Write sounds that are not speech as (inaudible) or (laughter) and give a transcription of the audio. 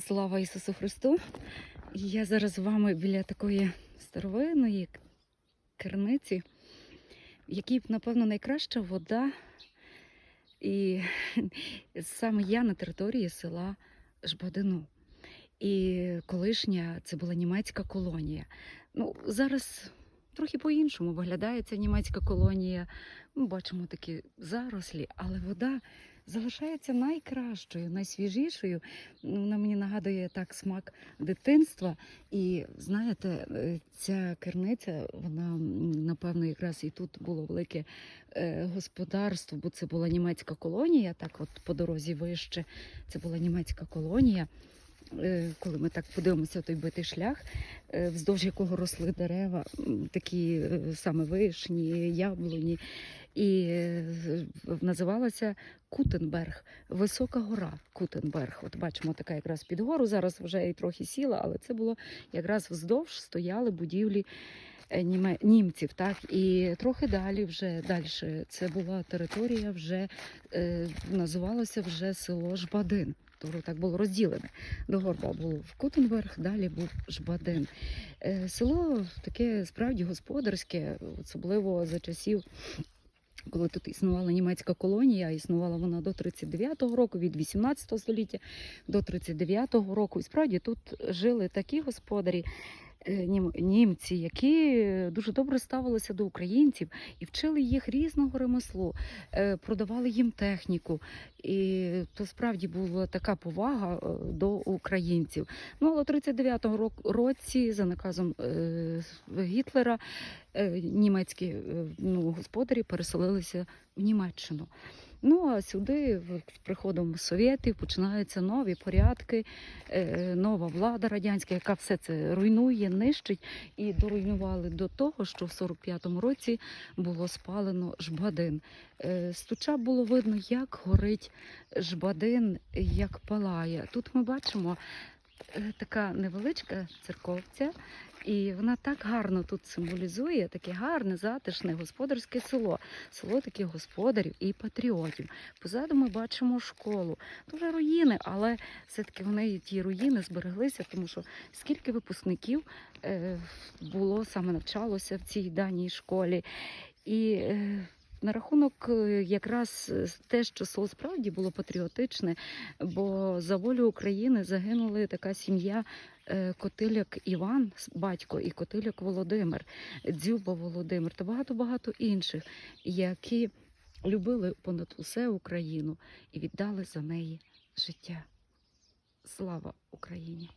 Слава Ісусу Христу! Я зараз з вами біля такої старовинної керниці, в якій, напевно, найкраща вода. І (laughs) саме я на території села Жбадину. І колишня це була німецька колонія. Ну, зараз трохи по-іншому виглядає ця німецька колонія. Ми бачимо такі зарослі, але вода залишається найкращою, найсвіжішою. Ну, Вона мені нагадує так смак дитинства. І знаєте, е, ця керниця, вона напевно якраз і тут було велике е, господарство, бо це була німецька колонія. Так, от по дорозі вище, це була німецька колонія. Е, Коли ми так подивимося той битий шлях, е, вздовж якого росли дерева, такі е, саме вишні, яблуні, і називалася Кутенберг, висока гора Кутенберг. От бачимо, така якраз під гору. Зараз вже і трохи сіла, але це було якраз вздовж стояли будівлі німців. Так і трохи далі, вже далі. Це була територія, вже е, називалося вже село Жбадин. Тобто так було розділене. До горба був Кутенберг, далі був Жбадин. Е, Село таке справді господарське, особливо за часів. Коли тут існувала німецька колонія, існувала вона до 39-го року, від 18 століття до 39-го року. І справді тут жили такі господарі, німці, які дуже добре ставилися до українців і вчили їх різного ремеслу, е, продавали їм техніку. І то справді була така повага е, до українців. Ну, але у 39-го рок- році, за наказом е, Гітлера, е, німецькі е, ну, господарі переселилися в Німеччину. Ну а сюди, з приходом совєтів, починаються нові порядки, е, нова влада радянська, яка все це руйнує, нищить. І доруйнували до того, що в 45-му році було спалено Жбадин. Е, З туча було видно, як горить Жбадин, як палає. Тут ми бачимо е, така невеличка церковця, і вона так гарно тут символізує таке гарне, затишне господарське село, село таких господарів і патріотів. Позаду ми бачимо школу. Дуже руїни, але все-таки вони ті руїни збереглися, тому що скільки випускників е, було саме навчалося в цій даній школі. І е, на рахунок е, якраз е, те, що село справді було патріотичне, бо за волю України загинули така сім'я е, Котиляк Іван, батько, і Котиляк Володимир, Дзюба Володимир та багато-багато інших, які любили понад усе Україну і віддали за неї життя. Слава Україні!